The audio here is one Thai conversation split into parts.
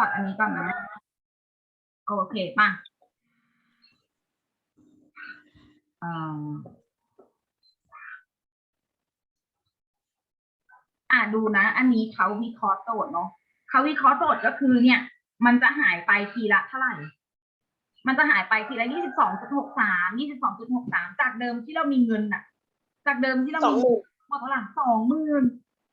อดอันนี้ก่อนนะ โอเคป่ะเอ่ออ่าดูนะ อันนี้เขาวิเคราะห์โจทย์เนาะเขาวิเคราะห์โจทย์ก็คือเนี่ย มันจะหายไปทีละเท่าไหร่ มันจะหายไปทีละยี่สิบสองจุดหกสามยี่สิบสองจุดหกสามจากเดิมที่เรามีเงินน่ะจากเดิมที่เราสองมีหมื่นหมดเท่าไหร่สองหมื่น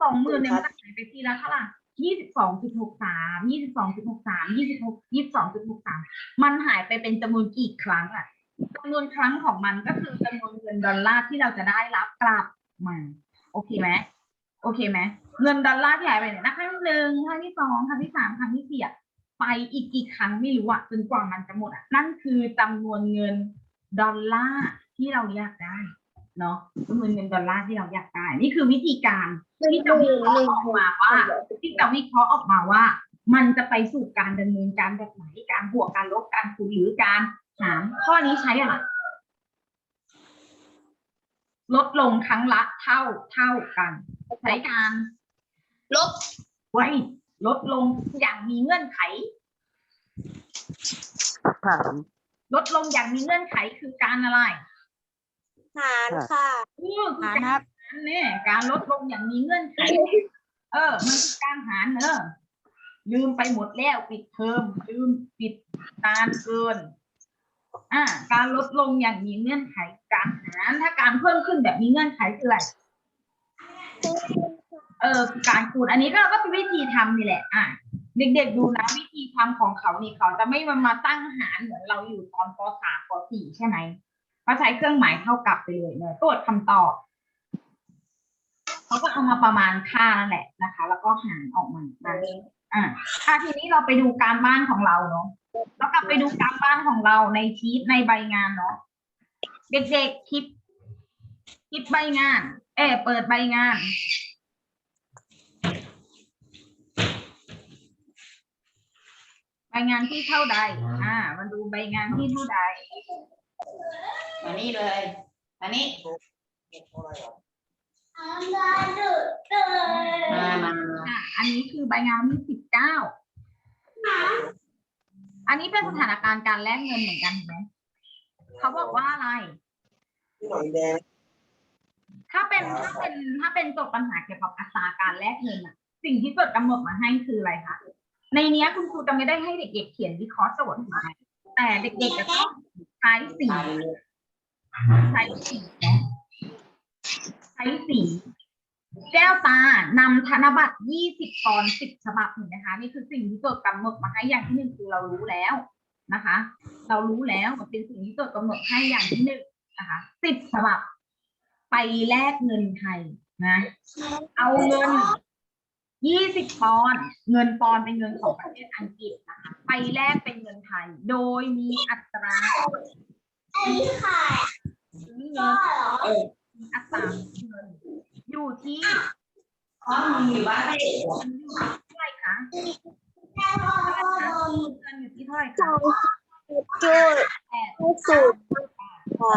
สองหมื่นเนี่ยครัมันบจะหายไปทีละเท่าไหร่ ยี่สิบสองจุดหกสามยี่สิบสองจุดหกสามยี่สิบหกยี่สิบสองจุดหกสามมันหายไปเป็นจำนวนกี่ครั้งอะจำนวนครั้งของมันก็คือจำนวนเงินดอลลาร์ที่เราจะได้รับกลับมาโอเคไหมโอเคไหมเงินดอลลาร์ที่หายไปเนี่ยนะครั้งหนึ่งครั้งที่สองครั้งที่สามครั้งที่สี่อะไปอีกกี่ครั้งไม่รู้อะจนกว่ามันจะหมดอะนั่นคือจำนวนเงินดอลลาร์ที่เราอยากได้ เนาะจำนวนเงินดอลลาร์ที่เราอยากได้นี่คือวิธีการที่จะวิเคราะห์ออกมาว่าที่จะวิเคราะห์ออกมาว่า มันจะไปสู่การดำเนินการแบบไหนการบวกการลบการคูณหรือการหารข้อนี้ใช้อะไรลดลงครั้งละเท่าเท่ากันใช้การลบไว้ลดลงอย่างมีเงื่อนไขถามลดลงอย่างมีเงื่อนไขคือการอะไร หารค่ะอือคือหาการครับหารเนี่ยการลดลงอย่างมีเงื่อนไข เออ มันคือการหารเนอะลืมไปหมดแล้วปิดเทอมลืมปิดนานเกิน อ่า การลดลงอย่างมีเงื่อนไขการหารถ้าการเพิ่มขึ้นแบบมีเงื่อนไขคืออะไรเออคือการคูณอันนี้ก็ก็เป็นวิธีทำนี่แหละ อะเด็กๆดูนะวิธีทำของเขานี่เขาจะไม่มามาตั้งหารเหมือนเราอยู่ตอนปสามปสี่ใช่ไหม เขาใช้เครื่องหมายเท่ากับไปเลยเนอะตรวจคำตอบเขาก็เอามาประมาณค่านั่นแหละนะคะ แล้วก็หารออกมาได้อ่าทีนี้เราไปดูการบ้านของเราเนาะแล้วกลับไปดูการบ้านของเราในชีตในใบงานเนาะเด็กๆคลิปคลิปใบงาน เออเปิดใบงานใบงานที่เท่าใด อ่ามาดูใบงานที่เท่าใด มานี่เลยมานี่มามาอะอันนี้คือใบงานที่สิบเก้า อันนี้เป็นสถานการณ์การแลกเงินเหมือนกันเห็นไหมเขาบอกว่าอะไรหน่อยแดง ถ้าเป็นถ้าเป็นถ้าเป็นโจทย์ปัญหาเกี่ยวกับอัตราการแลกเงินอะสิ่งที่โจทย์กำหนดมาให้คืออะไรคะในเนี้ยคุณครูจะไม่ได้ให้เด็กๆเขียนวิเคราะห์โจทย์ถูกไหมแต่เด็กๆจะต้องใช้สีใช้สีนะใช้สีแก้วตานำธนบัตร 20ปอนด์10ฉบับเห็นไหมคะ นี่คือสิ่งที่โจทย์กำหนดมาให้อย่างที่หนึ่งคือเรารู้แล้วนะคะ เรารู้แล้วมันเป็นสิ่งที่โจทย์กำหนดให้อย่างที่หนึ่งนะคะ10ฉบับ ไปแลกเงินไทยนะ เอาเงิน 20 ปอนด์เงินปอนด์เป็นเงินของประเทศอังกฤษนะคะไปแลกเป็นเงินไทย โดยมีอัตราซื้อเงินอัตราเงินอยู่ที่อ๋อมึงอยู่บ้านไม่ได้มันอยู่ที่เท่าไหร่คะเงินอยู่ที่เท่าไหร่คะจุดแปดสุดค่ะ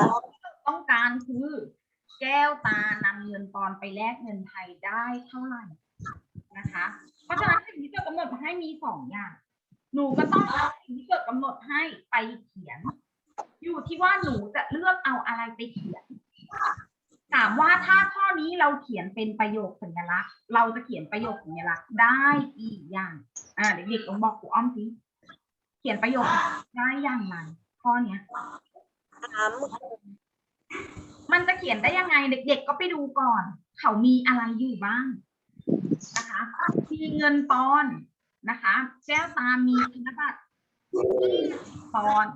ต้องการคือแก้วตานำเงินปอนด์ไปแลกเงินไทยได้เท่าไหร่ นะคะ เพราะฉะนั้นสิ่งที่เกิดกำหนดมาให้มีสองอย่าง หนูก็ต้องเอาสิ่งที่เกิดกำหนดให้ไปเขียน อยู่ที่ว่าหนูจะเลือกเอาอะไรไปเขียน ถามว่าถ้าข้อนี้เราเขียนเป็นประโยคสัญลักษณ์ เราจะเขียนประโยคสัญลักษณ์ได้กี่อย่าง อ่าเด็กๆลองบอกครูอ้อมสิเขียนประโยคได้อย่างไรข้อเนี้ยถามมันจะเขียนได้ยังไงเด็ก ๆ ก็ไปดูก่อน เขามีอะไรอยู่บ้าง นะคะมีเงินปอนนะคะแก้วตามีธนบัตร20ปอนด์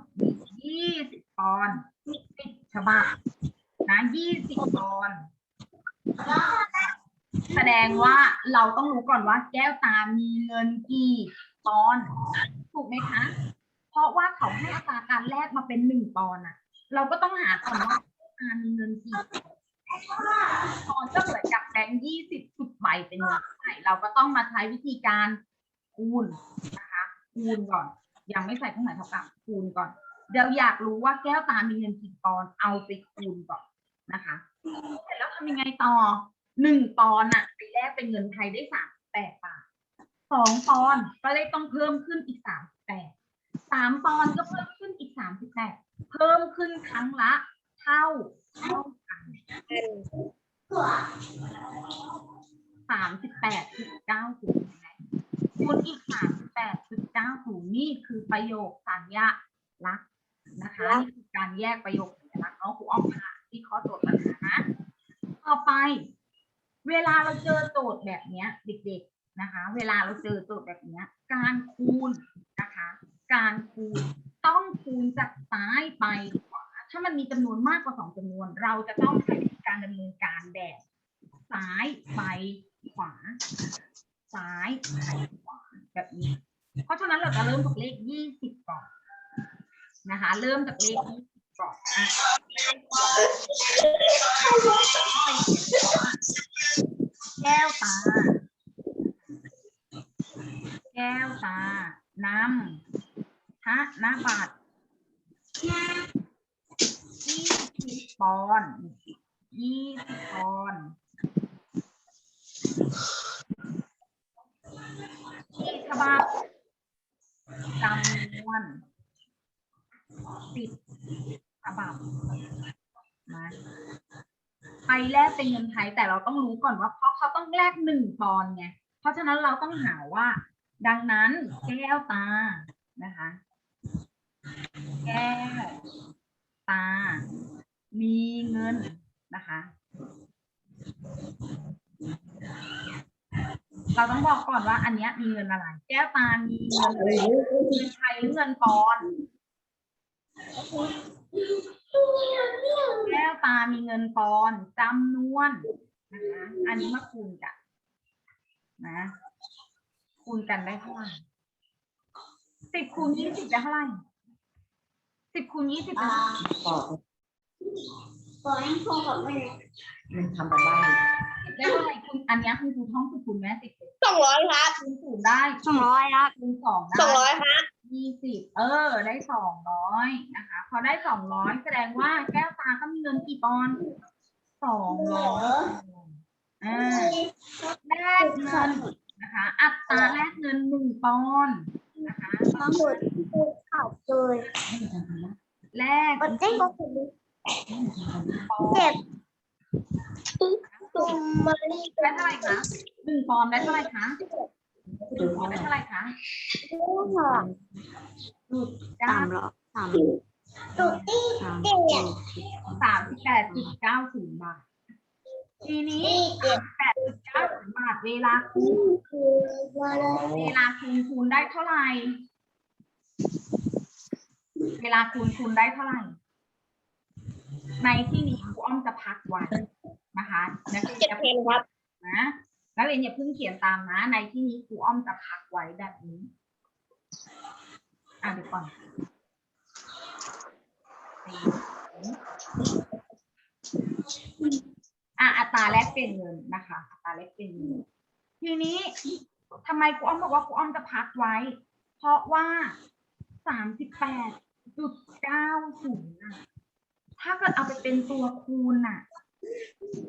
มี20ปอนด์สิบฉบับนะ20ปอนแสดงว่าเราต้องรู้ก่อนว่าแก้วตามีเงินกี่ปอนถูกไหมคะ เพราะว่าเขาให้อัตราการแลกมาเป็นหนึ่งปอนอะเราก็ต้องหาก่อนว่าการมีเงินกี่ ตอนก็เหมือนกับแบงค์ยี่สิบสิบใบเป็นเงินเท่าไหร่เราก็ต้องมาใช้วิธีการคูณนะคะ คูณก่อน ยังไม่ใส่เครื่องหมายเท่ากับคูณก่อน เดี๋ยวอยากรู้ว่าแก้วตามีเงินกี่ปอนด์เอาไปคูณก่อนนะคะ เสร็จแล้วทำยังไงต่อหนึ่งปอนด์อะไปแลกเป็นเงินไทยได้สามแปดบาทสองปอนด์ก็เลยต้องเพิ่มขึ้นอีกสามสิบแปดสามปอนด์ก็เพิ่มขึ้นอีกสามสิบแปดเพิ่มขึ้นครั้งละ เท่าเท่า กันสามสิบแปดจุดเก้าศูนย์คูณอีกสามสิบแปดจุดเก้าศูนย์นี่คือประโยคสัญญาลักษณ์นะคะนี่คือการแยกประโยคสัญลักษณ์เนาะครูอ้อมค่ะที่ข้อโจทย์ปัญหานะต่อไป เวลาเราเจอโจทย์แบบเนี้ย เด็ก ๆนะคะ เวลาเราเจอโจทย์แบบเนี้ย การคูณนะคะ การคูณต้องคูณจากซ้ายไปขวา ถ้ามันมีจำนวนมากกว่าสองจำนวน เราจะต้องใช้การดำเนินการแบบซ้ายไปขวา ซ้ายไปขวาแบบนี้ เพราะฉะนั้นเราจะเริ่มจากเลขยี่สิบก่อนนะคะ เริ่มจากเลขยี่สิบก่อนแก้วตา แก้วตา น้ำธนบัตร ยี่สิบปอนด์ยี่สิบปอนด์ที่ฉบับจำนวนสิบฉบับนะไปแลกเป็นเงินไทยแต่เราต้องรู้ก่อนว่าเพราะเขาต้องแลกหนึ่งปอนด์ไงเพราะฉะนั้นเราต้องหาว่า ดังนั้นแก้วตานะคะ แก้ว ตา มีเงินนะคะ เราต้องบอกก่อนว่าอันเนี้ยมีเงินอะไร แก้วตา มีเงินอะไรเงินไทยหรือเงินปอนด์แก้วตา มีเงินปอนด์จำนวนนะคะ อันนี้มาคูณกันนะ คูณกันได้เท่าไหร่สิบคูณยี่สิบได้เท่าไหร่ สิบคูณยี่สิบได้เท่าไหร่ตอบปอยพอกับแม่มันทำกันบ้านได้เท่าไหร่คุณอันเนี้ยคุณครูท่องคือคูณแม่สิบสองร้อยครับคูณศูนย์ได้สองร้อยครับคูณสองได้สองร้อยครับยี่สิบเออ ได้สองร้อยนะคะ พอได้สองร้อยแสดงว่าแก้วตาก็มีเงินกี่ปอนด์สองร้อยอ่าแลกเงินนะคะ อัตราแลกเงินหนึ่งปอนด์ นะคะทั้งหมดข่าวเลยแลกกดเต้นก็คือปอนเจ็บด์ตุ้มมาลีได้เท่าไหร่คะหนึ่งปอนด์ได้เท่าไหร่คะหนึ่งปอนด์ได้เท่าไหร่คะตู้หอมได้สามร้อยสามตุ้ตี้สามเจ็บสามสิบแปดจุดเก้าศูนย์บาท ทีนี้นี่เจ็บแปดจุดเก้าศูนย์บาทเวลาคูณคือมาเลยเวลาคูณคูณได้เท่าไหร่ เวลาคูณคูณได้เท่าไหร่ ในที่นี้ครูอ้อมจะพักไว้นะคะนักเรียนเจ็บอย่าเพเพิ่งนครับนะนักเรียนอย่าเพิ่งเขียนตามนะ ในที่นี้ครูอ้อมจะพักไว้แบบนี้ อะเดี๋ยวก่อนอ่ อะอัตราแลกเปลี่ยนเงินนะคะ อัตราแลกเปลี่ยนเงินทีนี้ทำไมครูอ้อมบอกว่าครูอ้อมจะพักไว้ เพราะว่าสามสิบแปดจุดเก้าศูนย์ะถ้าเกิดเอาไปเป็นตัวคูณน่ะ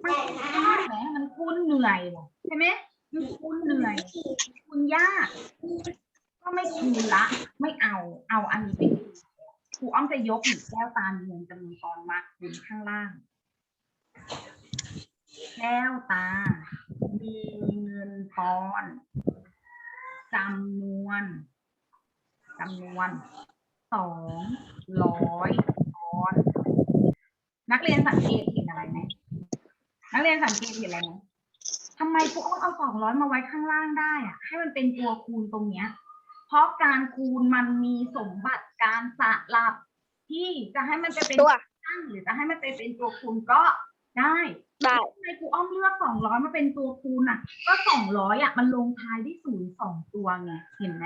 มันยากไหมมันคูณเหนื่อยใช่ไหมมันคูณเหนื่อยคูณยากก็ไม่คูณละ ไม่เอา เอาอันนี้ไปคูณครูอ้อมจะยกหนึ่งแก้วตามีเงินจำนวนตอนมาคูณข้างล่าง แก้วตา มีเงินปอนด์จำนวนจำนวนสองร้อยปอนด์นักเรียนสังเกตเห็นอะไรไหมนักเรียนสังเกตเห็นอะไรไหมทำไมครูอ้อมเอาสองร้อยมาไว้ข้างล่างได้อะให้มันเป็นตัวคูณตรงเนี้ย เพราะการคูณมันมีสมบัติการสลับที่จะให้มันไปเป็นตัวตั้งหรือจะให้มันไปเป็นตัวคูณก็ ได้ได้ทำไมครูอ้อมเลือกสองร้อยมาเป็นตัวคูณอะ ก็สองร้อยอะมันลงท้ายด้วยศูนย์สองตัวไงเห็นไหม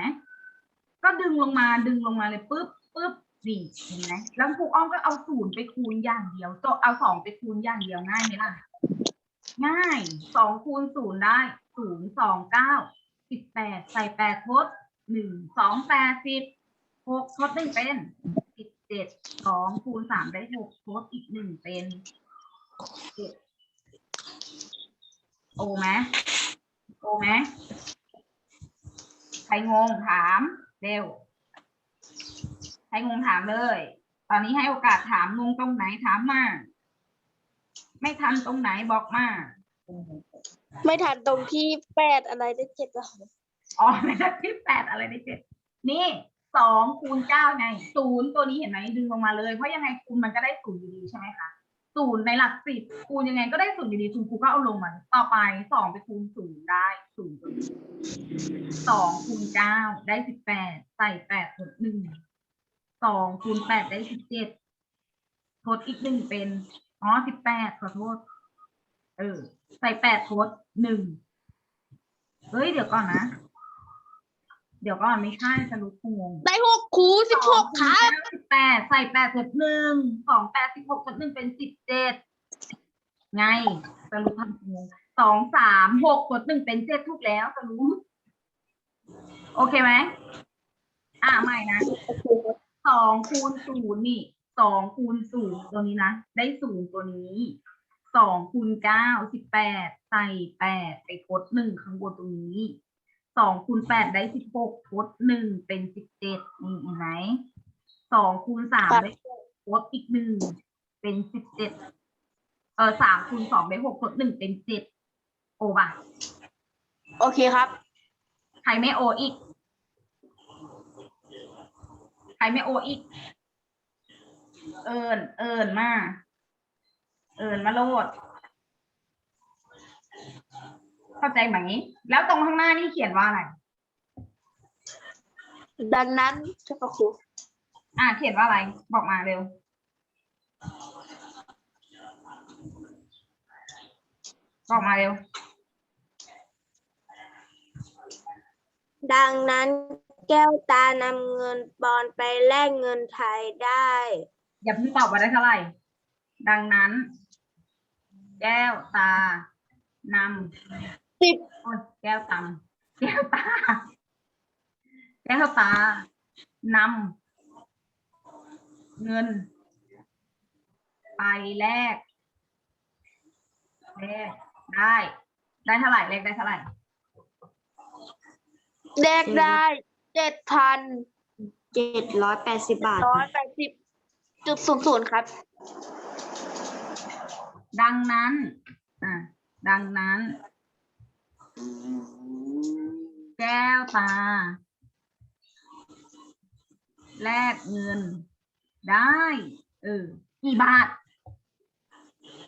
ก็ดึงลงมาดึงลงมาเลยปุ๊บปุ๊บนี่เห็นไหมแล้วครูอ้อมก็เอาศูนย์ไปคูณอย่างเดียวโตเอาสองไปคูณอย่างเดียวง่ายไหมล่ะ ง่ายสองคูณศูนย์ได้ศูนย์สองเก้าสิบแปดใส่แปดทดหนึ่งสองแปดสิบหกทดหนึ่งเป็นสิบเจ็ดสองคูณสามได้หกทดอีกหนึ่งเป็นเจ็ด โอไหมโอไหมใครงงถามเร็วใครงงถามเลย ตอนนี้ให้โอกาสถามงงตรงไหนถามมา ไม่ทันตรงไหนบอกมา ไม่ทันตรงที่แปดอะไรได้เจ็ดแล้วอ๋อไม่ได้ที่แปดอะไรได้เจ็ดนี่สองคูณเก้าไงศูนย์ตัวนี้เห็นไหมดึงลงมาเลย เพราะยังไงคูณมันก็ได้ศูนย์อยู่ดีใช่ไหมคะ ศูนย์ในหลักสิบคูณยังไงก็ได้ศูนย์อยู่ดีคุณครูก็เอาลงมาต่อไปสองไปคูณศูนย์ได้ศูนย์สองคูณเก้าได้สิบแปดใส่แปดทดหนึ่งสองคูณแปดได้สิบเจ็ดทดอีกหนึ่งเป็นอ๋อสิบแปดขอโทษ เออ ใส่แปดทดหนึ่งเฮ้ย เดี๋ยวก่อนนะ เดี๋ยวก่อนไม่ใช่สรุปงงได้หกครูสิบหกครับสิบแปดใส่แปดสิบหนึ่งสองแปดสิบหกสิบหนึ่งเป็นสิบเจ็ดไงสรุปทำงงสองสามหกกดหนึ่งเป็นเจ็ดทุกแล้วสรุปโอเคไหมอ่าใหม่นะสองคูณศูนย์นี่สองคูณศูนย์ตัวนี้นะได้ศูนย์ตัวนี้สองคูณเก้าสิบแปดใส่แปดไปกดหนึ่งข้างบนตรงนี้ สองคูณแปดได้สิบหกทดหนึ่งเป็นสิบเจ็ดนี่เห็นไหมสองคูณสามได้หกทดอีกหนึ่งเป็นสิบเจ็ดเออสามคูณสองได้หกทดหนึ่งเป็นเจ็ดโอป่ะโอเคครับ ใครไม่โออีก ใครไม่โออีก เอิญเอิญมา เอิญมาโลด เข้าใจไหม แล้วตรงข้างหน้านี่เขียนว่าอะไร ดังนั้นใช่ปะครูอ่าเขียนว่าอะไร บอกมาเร็ว บอกมาเร็ว ดังนั้นแก้วตานำเงินปอนไปแลกเงินไทยได้ อย่าเพิ่งตอบว่าได้เท่าไหร่ ดังนั้น แก้วตานำ สิบโอ้ยแก้วตำแก้วตาแก้วตานำเงิน ไปแลกแลกได้ ได้เท่าไหร่แลกได้เท่าไหร่แลกได้เจ็ดพันเจ็ดร้อยแปดสิบบาท ร้อยแปดสิบจุดศูนย์ศูนย์ครับ ดังนั้นอะดังนั้น แก้วตา แลกเงิน ได้ เออ กี่บาท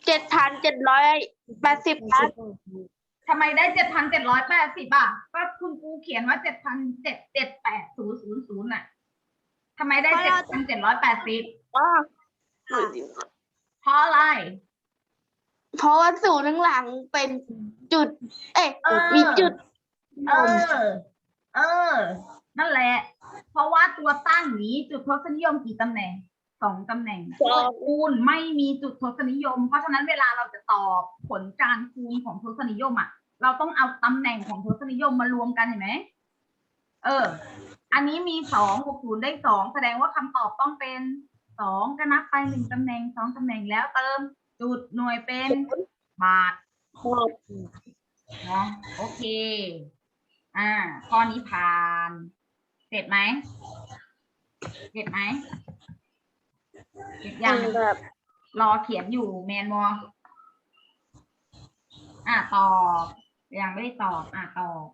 เจ็ดพันเจ็ดร้อยแปดสิบครับทำไมได้เจ็ดพันเจ็ดร้อยแปดสิบอะก็คุณครูเขียนว่าเจ็ดพันเจ็ดเจ็ดแปดศูนย์ศูนย์ศูนย์น่ะทำไมได้เพเจ็ดราะพันเจ็ดร้อยแปดสิบอ๋อเพราะอะไร เพราะว่าศูนย์ข้างหลังเป็นจุด เอ๊ะเออ มีจุดเออ เออ นั่นแหละ เพราะว่าตัวตั้งนี้จุดทศนิยมกี่ตำแหน่งสองตำแหน่งสองคูณไม่มีจุดทศนิยม เพราะฉะนั้นเวลาเราจะตอบผลการคูณของทศนิยมอะ เราต้องเอาตำแหน่งของทศนิยมมารวมกันเห็นไหมเออ อันนี้มีสองหกศูนย์ได้สองแสดงว่าคำตอบต้องเป็นสองก็นับไปหนึ่งตำแหน่งสองตำแหน่งแล้วเติม จุดหน่วยเป็นบาทเนาะโอเค อ่า ข้อนี้ผ่าน เสร็จไหมเสร็จไหมเสร็จยังแบบรอเขียนอยู่แมนมออ่าตอบยังไม่ได้ตอบ อ่าตอบ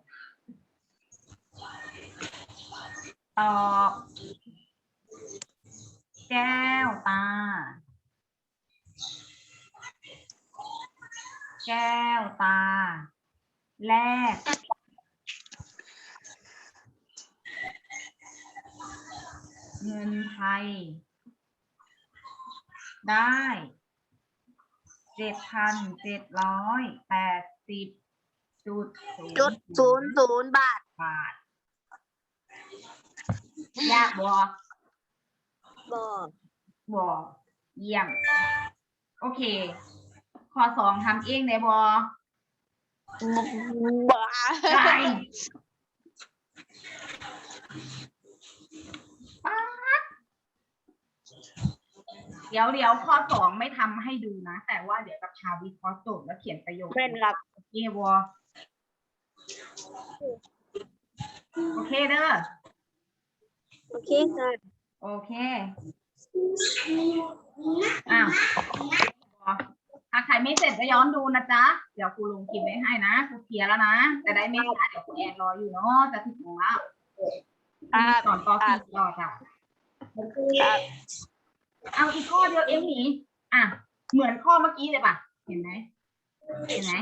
ตอบ แก้วตา แก้วตา แลกเงินไทย ได้เจ็ดพันเจ็ดร้อยแปดสิบจุดจุดศูนย์ศูนย์บาทบาท ยากบอบอกบอเยี่ยม โอเค ข้อสองทำเองได้บอบ้าได้ป๊าดเดี๋ยวเดี๋ยวข้อสองไม่ทำให้ดูนะ แต่ว่าเดี๋ยวกับชาวิเคราะห์โจทย์แล้วเขียนประโยคเป็นครับโอเควอโอเคเด้อโอเคค่ะโอเคอ้าว ถ้าใครไม่เสร็จก็ย้อนดูนะจ๊ะ เดี๋ยวครูลงคลิปไว้ให้นะครูเคลียร์แล้วนะจะได้ไม่ช้าเดี๋ยวครูแอนรออยู่เนาะ จะถึงโมงแล้วสอนปอสี่ต่อจ้ะเอาอีกข้อเดียวเองหนีอะ เหมือนข้อเมื่อกี้เลยป่ะ เห็นไหม เห็นไหม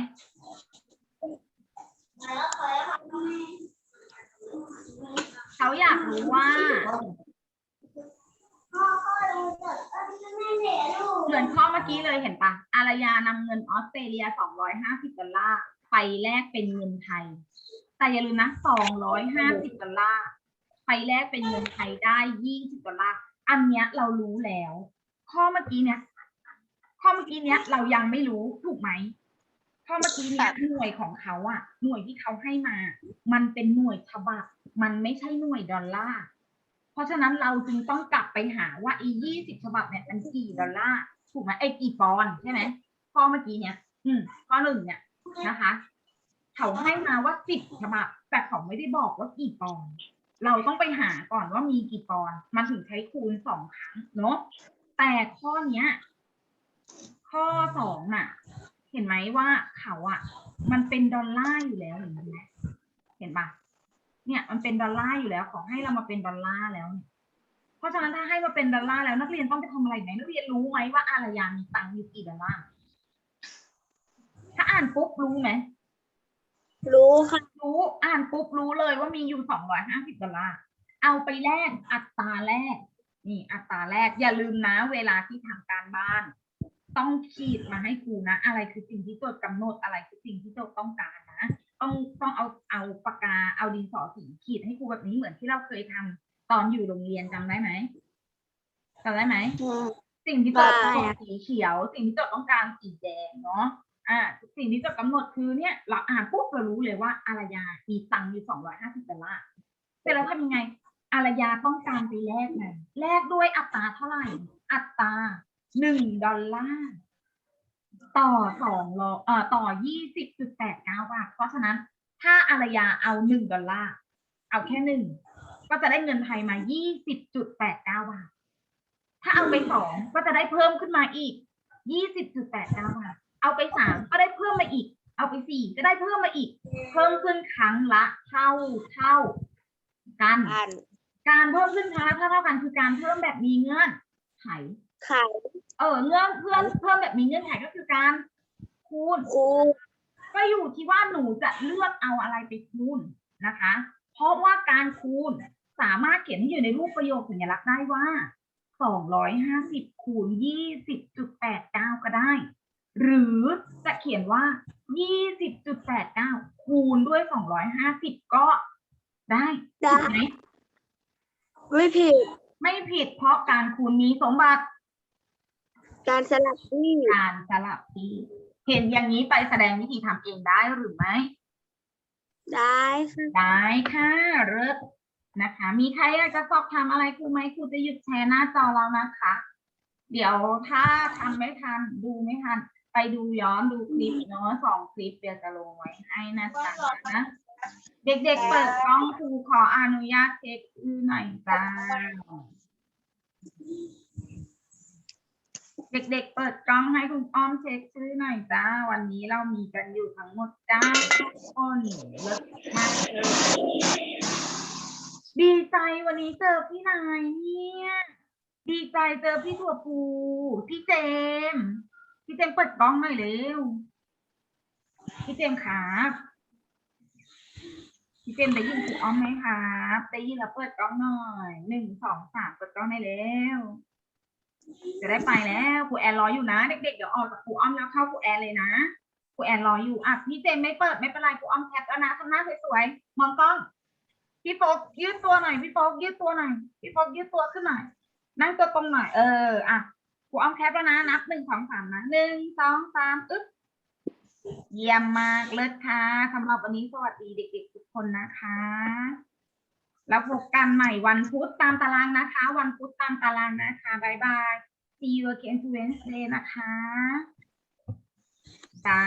เขาอยากรู้ว่า เหมือนข้อเมื่อกี้เลยเห็นปะอารยานำเงินออสเตรเลีย 250 ดอลลาร์ไปแลกเป็นเงินไทย แต่อย่าลืมนะ 250 ดอลลาร์ไปแลกเป็นเงินไทยได้ 20 ดอลลาร์ อันเนี้ยเรารู้แล้ว ข้อเมื่อกี้เนี้ยข้อเมื่อกี้เนี้ยเรายังไม่รู้ถูกไหมข้อเมื่อกี้เนี้ยหน่วยของเขาอะหน่วยที่เขาให้มา มันเป็นหน่วยฉบับ มันไม่ใช่หน่วยดอลลาร์ เพราะฉะนั้นเราจึงต้องกลับไปหาว่าไอ้ยี่สิบฉบับเนี่ยมันกี่ดอลลาร์ ถูกไหมไอ้กี่ปอนใช่ไหมข้อเมื่อกี้เนี่ย อืมข้อหนึ่งเนี่ยนะคะ เขาให้มาว่าสิบฉบับ แต่เขาไม่ได้บอกว่ากี่ปอน เราต้องไปหาก่อนว่ามีกี่ปอนมันถึงใช้คูณสองครั้งเนาะแต่ข้อเนี้ย ข้อสองน่ะ เห็นไหมว่าเขาอะมันเป็นดอลลาร์อยู่แล้วเห็นไหมเห็นปะเนี่ย มันเป็นดอลลาร์อยู่แล้ว ขอให้เรามาเป็นดอลลาร์แล้วเนี่ย เพราะฉะนั้นถ้าให้มาเป็นดอลลาร์แล้วนักเรียนต้องไปทำอะไรไหมนักเรียนรู้ไหมว่าอารยามีตังค์อยู่กี่ดอลลาร์ถ้าอ่านปุ๊บรู้ไหมรู้ค่ะรู้อ่านปุ๊บรู้เลยว่ามีอยู่สองร้อยห้าสิบดอลลาร์เอาไปแลกอัตราแรก นี่อัตราแรกอย่าลืมนะ เวลาที่ทำการบ้าน ต้องขีดมาให้ครูนะ อะไรคือสิ่งที่โจทย์กำหนดอะไรคือสิ่งที่โจทย์ต้องการนะต้องต้องเอาเอาปากกาเอาดินสอสีขีดให้ครูแบบนี้เหมือนที่เราเคยทำ ตอนอยู่โรงเรียนจำได้ไหมจำได้ไหม สิ่งที่โจทย์ได้กำหนดสีเขียว สิ่งที่โจทย์ต้องการสีแดงเนาะอ่า สิ่งที่โจทย์กำหนดคือเนี่ย เราอ่านปุ๊บเรารู้เลยว่าอารยามีตังค์อยู่สองร้อยห้าสิบดอลลาร์เสร็จแล้วทำยังไง อารยาต้องการไปแลกไงแลกด้วยอัตราเท่าไหร่ อัตราหนึ่งดอลลาร์ ต่อสองร้อยเอ่อต่อยี่สิบจุดแปดเก้าบาทเพราะฉะนั้น ถ้าอารยาเอาหนึ่งดอลลาร์เอาแค่หนึ่ง ก็จะได้เงินไทยมายี่สิบจุดแปดเก้าบาท ถ้าเอาไปสองก็จะได้เพิ่มขึ้นมาอีกยี่สิบจุดแปดเก้าบาท เอาไปสามก็ได้เพิ่มมาอีก เอาไปสี่ก็ได้เพิ่มมาอีก เพิ่มขึ้นครั้งละเท่าเท่ากันอ่านการเพิ่มขึ้นครั้งละเท่าเท่ากันคือการเพิ่มแบบมีเงื่อนไขขายเออเงื่อนเพื่อนเพิ่มแบบมีเงื่อนไขก็คือการคูณครูก็อยู่ที่ว่าหนูจะเลือกเอาอะไรไปคูณนะคะ เพราะว่าการคูณ สามารถเขียนให้อยู่ในรูปประโยคสัญลักษณ์ได้ว่า 250คูณ20.89 ก็ได้ หรือจะเขียนว่า 20.89 คูณด้วย 250 ก็ได้ได้ถูกไหมไม่ผิด ไม่ผิดเพราะการคูณมีสมบัติ การสลับที่การสลับที่เห็นอย่างนี้ไปแสดงวิธีทำเองได้หรือไม่ ได้ค่ะ ได้ค่ะเลิศ นะคะ มีใครอยากจะสอบถามอะไรครูไหมครูจะหยุดแชร์หน้าจอแล้วนะคะ เดี๋ยวถ้าทำไม่ทันดูไม่ทัน ไปดูย้อนดูคลิปเนาะสองคลิปเดี๋ยวจะลงไว้ให้นะจ๊ะนะเด็กๆเปิดกล้องครูขออนุญาตเช็คชื่อหน่อยจ้าเด็กๆ เปิดกล้องให้คุณอ้อมเช็คชื่อหน่อยจ้า วันนี้เรามีกันอยู่ทั้งหมดเก้าคนเลิศมากเลย ดีใจวันนี้เจอพี่นายเนี่ย ดีใจเจอพี่ถั่วปูพี่เจมส์พี่เจมส์เปิดกล้องหน่อยเร็วพี่เจมส์ครับพี่เจมส์ได้ยินคุณอ้อมไหมครับได้ยินแล้วเปิดกล้องหน่อยหนึ่งสองสามเปิดกล้องได้แล้วจะได้ไปแล้วครูแอนรออยู่นะเด็กๆเดี๋ยวออกจากครูอ้อมแล้วเข้าครูแอนเลยนะครูแอนรออยู่อะพี่เจมส์ไม่เปิดไม่เป็นไรครูอ้อมแคปแล้วนะทำหน้าสวยๆมองกล้อง พี่โฟกยืดตัวหน่อยพี่โฟกยืดตัวหน่อยพี่โฟกยืดตัวขึ้นหน่อยนั่งตัวตรงหน่อยเอออะครูอ้อมแคปแล้วนะนับหนึ่งสองสามนะหนึ่งสองสามอึ๊บเยี่ยมมากเลิศค่ะสำหรับวันนี้สวัสดีเด็ก ๆ ทุกคนนะคะ แล้วพบกันใหม่วันพุธตามตารางนะคะ วันพุธตามตารางนะคะบายบาย see you again Wednesday นะคะจ้า